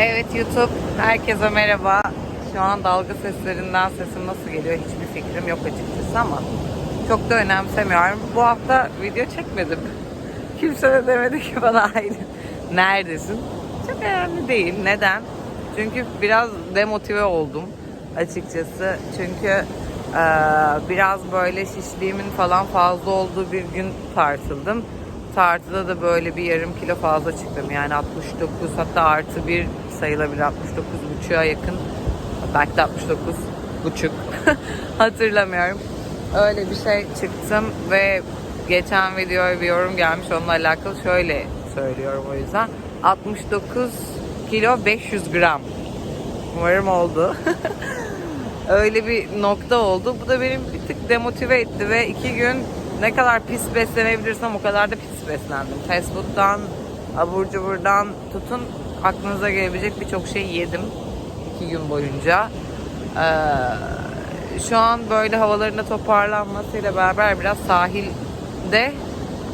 Evet YouTube, herkese merhaba. Şu an dalga seslerinden sesim nasıl geliyor hiçbir fikrim yok açıkçası ama çok da önemsemiyorum. Bu hafta video çekmedim. Kimse de demedi ki bana hayır. Neredesin? Çok önemli değil. Neden? Çünkü biraz demotive oldum açıkçası. Çünkü biraz böyle şişliğimin falan fazla olduğu bir gün tartıldım. Tartıda da böyle bir yarım kilo fazla çıktım. Yani 69 hatta artı bir sayılabilir 69 buçuğa yakın. Belki de 69 buçuk. Hatırlamıyorum. Öyle bir şey çıktım ve geçen videoya bir yorum gelmiş onunla alakalı şöyle söylüyorum o yüzden. 69 kilo 500 gram. Umarım oldu. Öyle bir nokta oldu. Bu da benim bir tık demotive etti ve iki gün ne kadar pis beslenebilirsem o kadar da pis beslendim. Fast food'dan, abur cuburdan tutun aklınıza gelebilecek birçok şey yedim iki gün boyunca. Ee, şu an böyle havalarında toparlanmasıyla beraber biraz sahilde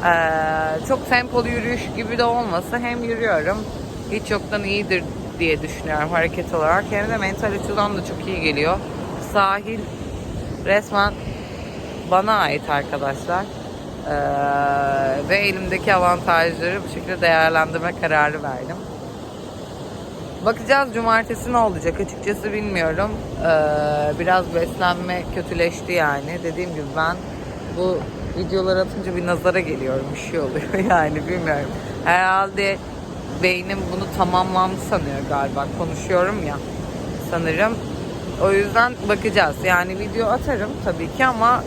ee, çok tempolu yürüyüş gibi de olmasa hem yürüyorum hiç yoktan iyidir diye düşünüyorum hareket olarak hem de mental açıdan da çok iyi geliyor. Sahil resmen bana ait arkadaşlar. Ee, ve elimdeki avantajları bu şekilde değerlendirme kararı verdim. Bakacağız cumartesi ne olacak açıkçası bilmiyorum. Ee, biraz beslenme kötüleşti yani. Dediğim gibi ben bu videolar atınca bir nazara geliyorum. Bir şey oluyor yani bilmiyorum. Herhalde beynim bunu tamamlandı sanıyor galiba. Konuşuyorum ya sanırım. O yüzden bakacağız. Yani video atarım tabii ki ama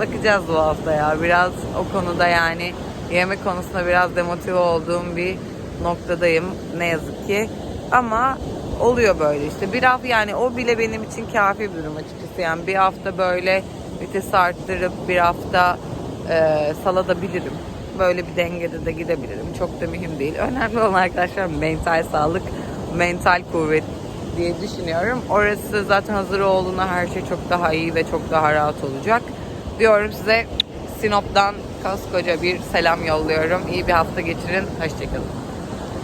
bakacağız bu hafta ya. Biraz o konuda yani yemek konusunda biraz demotive olduğum bir noktadayım ne yazık ki. Ama oluyor böyle işte. Bir hafta yani o bile benim için kafi bir durum açıkçası. Yani bir hafta böyle vites arttırıp bir hafta e, saladabilirim. Böyle bir dengede de gidebilirim. Çok da mühim değil. Önemli olan arkadaşlar mental sağlık, mental kuvvet diye düşünüyorum. Orası zaten hazır olduğunda her şey çok daha iyi ve çok daha rahat olacak. Diyorum size Sinop'tan koskoca bir selam yolluyorum. İyi bir hafta geçirin. Hoşçakalın.